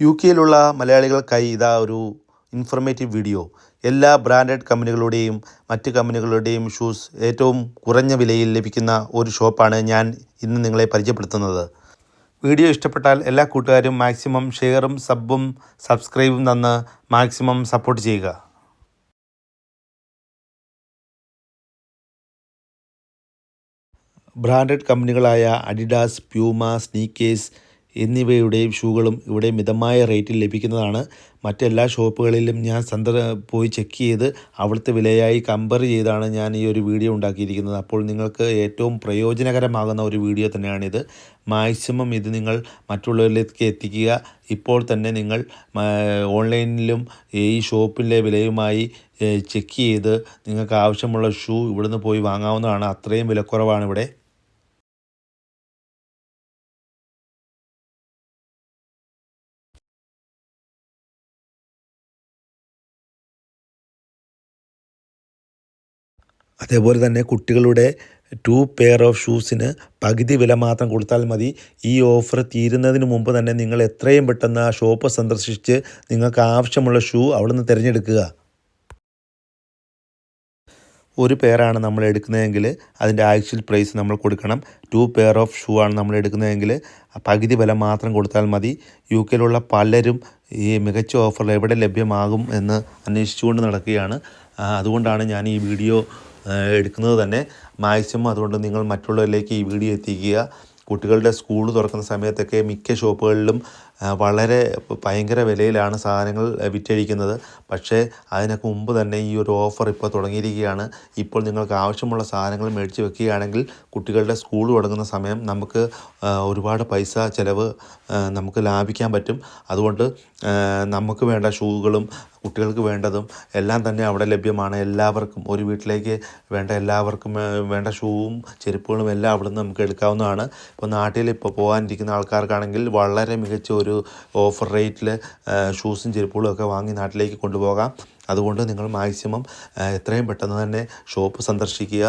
U കെയിലുള്ള മലയാളികൾക്കായി ഇതാ ഒരു informative video എല്ലാ ബ്രാൻഡഡ് കമ്പനികളുടെയും മറ്റ് കമ്പനികളുടെയും ഷൂസ് ഏറ്റവും കുറഞ്ഞ വിലയിൽ ലഭിക്കുന്ന ഒരു ഷോപ്പാണ് ഞാൻ ഇന്ന് നിങ്ങളെ പരിചയപ്പെടുത്തുന്നത്. വീഡിയോ ഇഷ്ടപ്പെട്ടാൽ എല്ലാ കൂട്ടുകാരും മാക്സിമം ഷെയറും സബും സബ്സ്ക്രൈബും തന്ന് മാക്സിമം സപ്പോർട്ട് ചെയ്യുക. ബ്രാൻഡഡ് കമ്പനികളായ അഡിഡാസ് പ്യൂമ സ്നീക്കേഴ്സ് എന്നിവയുടെ ഷൂകളും ഇവിടെ മിതമായ റേറ്റിൽ ലഭിക്കുന്നതാണ്. മറ്റെല്ലാ ഷോപ്പുകളിലും ഞാൻ സന്ദർ പോയി ചെക്ക് ചെയ്ത് അവിടുത്തെ വിലയായി കമ്പയർ ചെയ്താണ് ഞാൻ ഈ ഒരു വീഡിയോ ഉണ്ടാക്കിയിരിക്കുന്നത്. അപ്പോൾ നിങ്ങൾക്ക് ഏറ്റവും പ്രയോജനകരമാകുന്ന ഒരു വീഡിയോ തന്നെയാണിത്. മാക്സിമം ഇത് നിങ്ങൾ മറ്റുള്ളവരിലേക്ക് എത്തിക്കുക. ഇപ്പോൾ തന്നെ നിങ്ങൾ ഓൺലൈനിലും ഈ ഷോപ്പിലെ വിലയുമായി ചെക്ക് ചെയ്ത് നിങ്ങൾക്ക് ആവശ്യമുള്ള ഷൂ ഇവിടുന്ന് പോയി വാങ്ങാവുന്നതാണ്. അത്രയും വിലക്കുറവാണ് ഇവിടെ അതേപോലെ തന്നെ കുട്ടികളുടെ ടു പെയർ ഓഫ് ഷൂസിന് പകുതി വില മാത്രം കൊടുത്താൽ മതി. ഈ ഓഫർ തീരുന്നതിന് മുമ്പ് തന്നെ നിങ്ങൾ എത്രയും പെട്ടെന്ന് ആ ഷോപ്പ് സന്ദർശിച്ച് നിങ്ങൾക്ക് ആവശ്യമുള്ള ഷൂ അവിടെ നിന്ന് തിരഞ്ഞെടുക്കുക. ഒരു പെയറാണ് നമ്മൾ എടുക്കുന്നതെങ്കിൽ അതിന്റെ ആക്ച്വൽ പ്രൈസ് നമ്മൾ കൊടുക്കണം. ടു പെയർ ഓഫ് ഷൂ ആണ് നമ്മൾ എടുക്കുന്നതെങ്കിൽ പകുതി വില മാത്രം കൊടുത്താൽ മതി. യു കെയിലുള്ള പലരും ഈ മികച്ച ഓഫർ എവിടെ ലഭ്യമാകും എന്ന് അന്വേഷിച്ചുകൊണ്ട് നടക്കുകയാണ്. അതുകൊണ്ടാണ് ഞാൻ ഈ വീഡിയോ എടുക്കുന്നത് തന്നെ. മാക്സിമം അതുകൊണ്ട് നിങ്ങൾ മറ്റുള്ളവരിലേക്ക് ഈ വീഡിയോ എത്തിക്കുക. കുട്ടികളുടെ സ്കൂൾ തുറക്കുന്ന സമയത്തൊക്കെ മിക്ക ഷോപ്പുകളിലും വളരെ ഭയങ്കര വിലയിലാണ് സാധനങ്ങൾ വിറ്റഴിക്കുന്നത്. പക്ഷേ അതിനൊക്കെ മുമ്പ് തന്നെ ഈ ഒരു ഓഫർ ഇപ്പോൾ തുടങ്ങിയിരിക്കുകയാണ്. ഇപ്പോൾ നിങ്ങൾക്ക് ആവശ്യമുള്ള സാധനങ്ങൾ മേടിച്ച് വെക്കുകയാണെങ്കിൽ കുട്ടികളുടെ സ്കൂൾ തുടങ്ങുന്ന സമയം നമുക്ക് ഒരുപാട് പൈസ ചിലവ് നമുക്ക് ലാഭിക്കാൻ പറ്റും. അതുകൊണ്ട് നമുക്ക് വേണ്ട ഷൂകളും കുട്ടികൾക്ക് വേണ്ടതും എല്ലാം തന്നെ അവിടെ ലഭ്യമാണ്. എല്ലാവർക്കും ഒരു വീട്ടിലേക്ക് വേണ്ട എല്ലാവർക്കും വേണ്ട ഷൂവും ചെരുപ്പുകളും എല്ലാം അവിടെ നിന്ന് നമുക്ക് എടുക്കാവുന്നതാണ്. ഇപ്പോൾ നാട്ടിൽ ഇപ്പോൾ പോകാനിരിക്കുന്ന ആൾക്കാർക്കാണെങ്കിൽ വളരെ മികച്ച ഒരു ഓഫർ റേറ്റിൽ ഷൂസും ചെരുപ്പുകളും ഒക്കെ വാങ്ങി നാട്ടിലേക്ക് കൊണ്ടുപോകാം. അതുകൊണ്ട് നിങ്ങൾ മാക്സിമം എത്രയും പെട്ടെന്ന് തന്നെ ഷോപ്പ് സന്ദർശിക്കുക.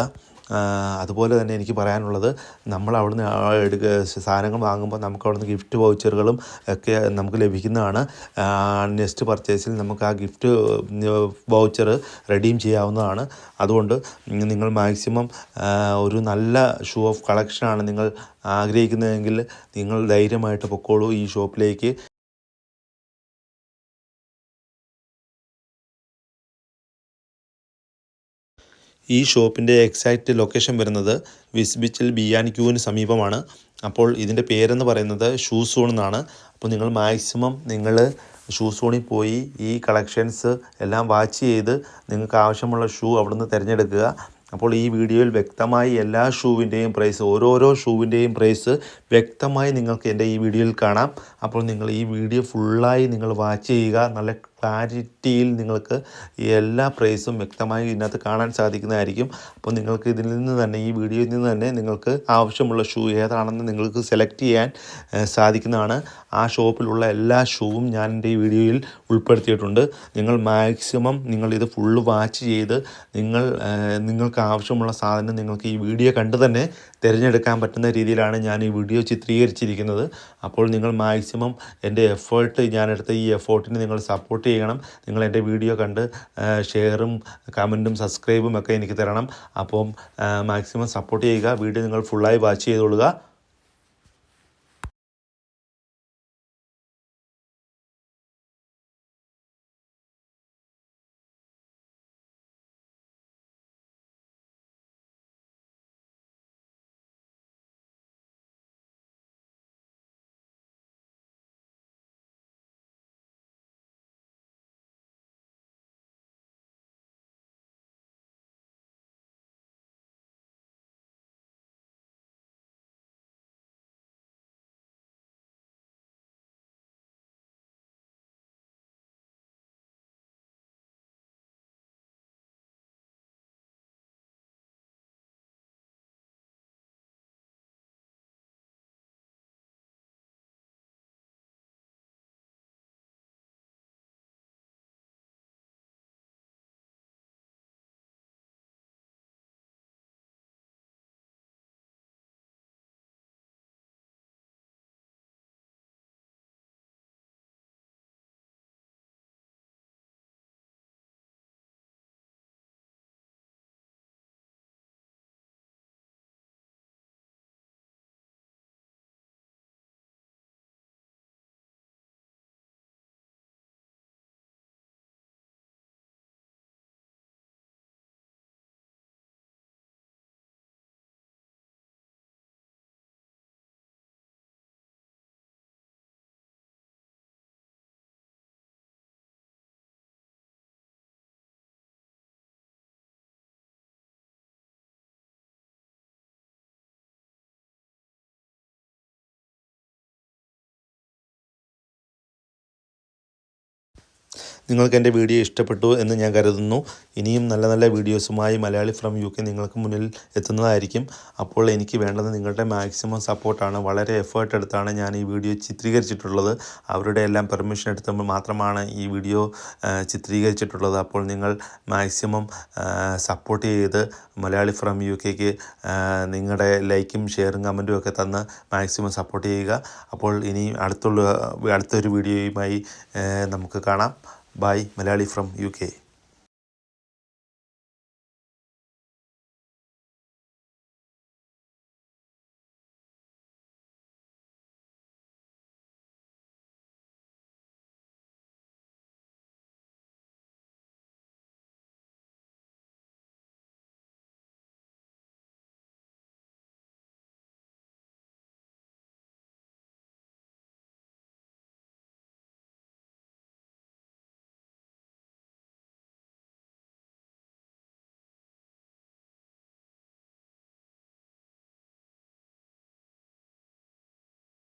അതുപോലെ തന്നെ എനിക്ക് പറയാനുള്ളത് നമ്മൾ അവിടുന്ന് എടുക്കുക സാധനങ്ങൾ വാങ്ങുമ്പോൾ നമുക്ക് അവിടുന്ന് ഗിഫ്റ്റ് വൗച്ചറുകളും ഒക്കെ നമുക്ക് ലഭിക്കുന്നതാണ്. നെക്സ്റ്റ് പർച്ചേസിൽ നമുക്ക് ആ ഗിഫ്റ്റ് വൗച്ചർ റെഡീം ചെയ്യാവുന്നതാണ്. അതുകൊണ്ട് നിങ്ങൾ മാക്സിമം ഒരു നല്ല ഷൂ ഓഫ് കളക്ഷനാണ് നിങ്ങൾ ആഗ്രഹിക്കുന്നതെങ്കിൽ നിങ്ങൾ ധൈര്യമായിട്ട് പൊക്കോളൂ ഈ ഷോപ്പിലേക്ക് ഈ ഷോപ്പിന്റെ എക്സാക്റ്റ് ലൊക്കേഷൻ വരുന്നത് വിസ്ബിച്ചിൽ ബിയാൻ ക്യൂവിന് സമീപമാണ്. അപ്പോൾ ഇതിന്റെ പേരെന്ന് പറയുന്നത് ഷൂ സോൺ എന്നാണ്. അപ്പോൾ നിങ്ങൾ മാക്സിമം നിങ്ങൾ ഷൂ സോണിൽ പോയി ഈ കളക്ഷൻസ് എല്ലാം വാച്ച് ചെയ്ത് നിങ്ങൾക്ക് ആവശ്യമുള്ള ഷൂ അവിടുന്ന് തിരഞ്ഞെടുക്കുക. അപ്പോൾ ഈ വീഡിയോയിൽ വ്യക്തമായി എല്ലാ ഷൂവിന്റെയും പ്രൈസ് ഓരോരോ ഷൂവിന്റെയും പ്രൈസ് വ്യക്തമായി നിങ്ങൾക്ക് എന്റെ ഈ വീഡിയോയിൽ കാണാം. അപ്പോൾ നിങ്ങൾ ഈ വീഡിയോ ഫുള്ളായി നിങ്ങൾ വാച്ച് ചെയ്യുക. നല്ല ക്ലാരിറ്റിയിൽ നിങ്ങൾക്ക് എല്ലാ പ്രൈസും വ്യക്തമായി ഇതിനകത്ത് കാണാൻ സാധിക്കുന്നതായിരിക്കും. അപ്പോൾ നിങ്ങൾക്ക് ഇതിൽ നിന്ന് തന്നെ ഈ വീഡിയോയിൽ നിന്ന് തന്നെ നിങ്ങൾക്ക് ആവശ്യമുള്ള ഷൂ ഏതാണെന്ന് നിങ്ങൾക്ക് സെലക്ട് ചെയ്യാൻ സാധിക്കുന്നതാണ്. ആ ഷോപ്പിലുള്ള എല്ലാ ഷൂവും ഞാൻ എന്റെ ഈ വീഡിയോയിൽ ഉൾപ്പെടുത്തിയിട്ടുണ്ട്. നിങ്ങൾ മാക്സിമം നിങ്ങൾ ഇത് ഫുള്ള് വാച്ച് ചെയ്ത് നിങ്ങൾ നിങ്ങൾക്ക് ആവശ്യമുള്ള സാധനം നിങ്ങൾക്ക് ഈ വീഡിയോ കണ്ട് തന്നെ തിരഞ്ഞെടുക്കാൻ പറ്റുന്ന രീതിയിലാണ് ഞാൻ ഈ വീഡിയോ ചിത്രീകരിച്ചിരിക്കുന്നത്. അപ്പോൾ നിങ്ങൾ മാക്സിമം എന്റെ എഫേർട്ട് ഞാൻ എടുത്ത ഈ എഫേർട്ടിന് നിങ്ങൾ സപ്പോർട്ട് ചെയ്യണം. നിങ്ങൾ എന്റെ വീഡിയോ കണ്ട് ഷെയറും കമന്റും സബ്സ്ക്രൈബും ഒക്കെ എനിക്ക് തരണം. അപ്പം മാക്സിമം സപ്പോർട്ട് ചെയ്യുക. വീഡിയോ നിങ്ങൾ ഫുള്ളായി വാച്ച് ചെയ്തോളുക. നിങ്ങൾക്ക് എന്റെ വീഡിയോ ഇഷ്ടപ്പെട്ടു എന്ന് ഞാൻ കരുതുന്നു. ഇനിയും നല്ല നല്ല വീഡിയോസുമായി മലയാളി ഫ്രം യു കെ നിങ്ങൾക്ക് മുന്നിൽ എത്തുന്നതായിരിക്കും. അപ്പോൾ എനിക്ക് വേണ്ടത് നിങ്ങളുടെ മാക്സിമം സപ്പോർട്ടാണ് വളരെ എഫേർട്ട് എടുത്താണ് ഞാൻ ഈ വീഡിയോ ചിത്രീകരിച്ചിട്ടുള്ളത്. അവരുടെ എല്ലാം പെർമിഷൻ എടുത്തുമ്പോൾ മാത്രമാണ് ഈ വീഡിയോ ചിത്രീകരിച്ചിട്ടുള്ളത്. അപ്പോൾ നിങ്ങൾ മാക്സിമം സപ്പോർട്ട് ചെയ്ത് മലയാളി ഫ്രം യു കെക്ക് നിങ്ങളുടെ ലൈക്കും ഷെയറും കമന്റും ഒക്കെ തന്ന് മാക്സിമം സപ്പോർട്ട് ചെയ്യുക. അപ്പോൾ ഇനി അടുത്തുള്ള അടുത്തൊരു വീഡിയോയുമായി നമുക്ക് കാണാം. Bye Malayali from U K